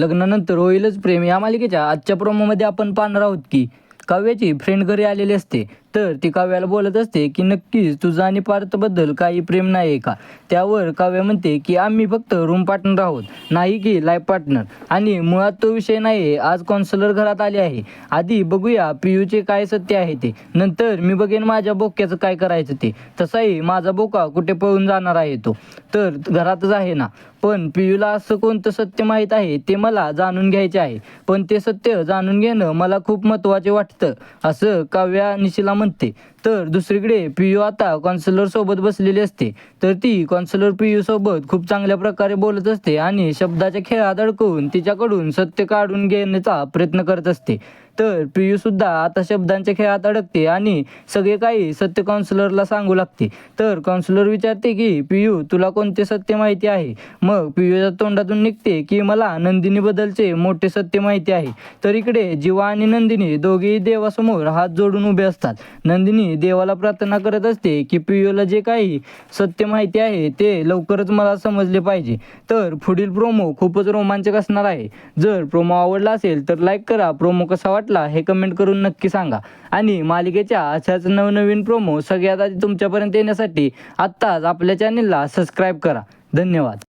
लग्नानंतर होईलच प्रेम. या मालिकेच्या आजच्या प्रोमोमध्ये आपण पाहणार आहोत की काव्याची फ्रेंड घरी आलेली असते. तर ती काव्याला बोलत असते की नक्कीच तुझं आणि पार्थबद्दल काही प्रेम नाही आहे का? त्यावर काव्य म्हणते की आम्ही फक्त रूम पार्टनर आहोत नाही की लाईफ पार्टनर आणि मुळात तो विषय नाही आहे आज कॉन्सलर घरात आले आहे. आधी बघूया पियूचे काय सत्य आहे ते. नंतर मी बघेन माझ्या बोक्याचं काय करायचं ते. तसाही माझा बोका कुठे पळून जाणार आहे तो. तर घरातच आहे ना. पण पियूला असं कोणतं सत्य माहीत आहे ते मला जाणून घ्यायचे आहे. पण ते सत्य जाणून घेणं मला खूप महत्त्वाचे वाटतं असं काव्या निशिला म्हणते. तर दुसरीकडे पियू आता कॉन्सलरसोबत बसलेली असते. तर ती कॉन्सलर पियूसोबत खूप चांगल्या प्रकारे बोलत असते आणि शब्दाच्या खेळात अडकवून तिच्याकडून सत्य काढून घेण्याचा प्रयत्न करत असते. तर पियू सुद्धा आता शब्दांच्या खेळात अडकते आणि सगळे काही सत्य काउन्सिलरला सांगू लागते. तर काउन्सिलर विचारते की पियू तुला कोणते सत्य माहिती आहे? मग पियूच्या तोंडातून निघते की मला नंदिनीबद्दलचे मोठे सत्य माहिती आहे. तर इकडे जीवा आणि नंदिनी दोघेही देवासमोर हात जोडून उभे असतात. नंदिनी देवाला प्रार्थना करत असते की पियूला जे काही सत्य माहिती आहे ते लवकरच मला समजले पाहिजे. तर पुढील प्रोमो खूपच रोमांचक असणार आहे. जर प्रोमो आवडला असेल तर लाईक करा. प्रोमो कसा वाटला हे कमेंट करून नक्की सांगा. आणि मालिकेच्या अशाच नवनवीन प्रोमो सगळ्यात आधी तुमच्यापर्यंत येण्यासाठी आत्ताच आपल्या चॅनेलला सबस्क्राईब करा. धन्यवाद.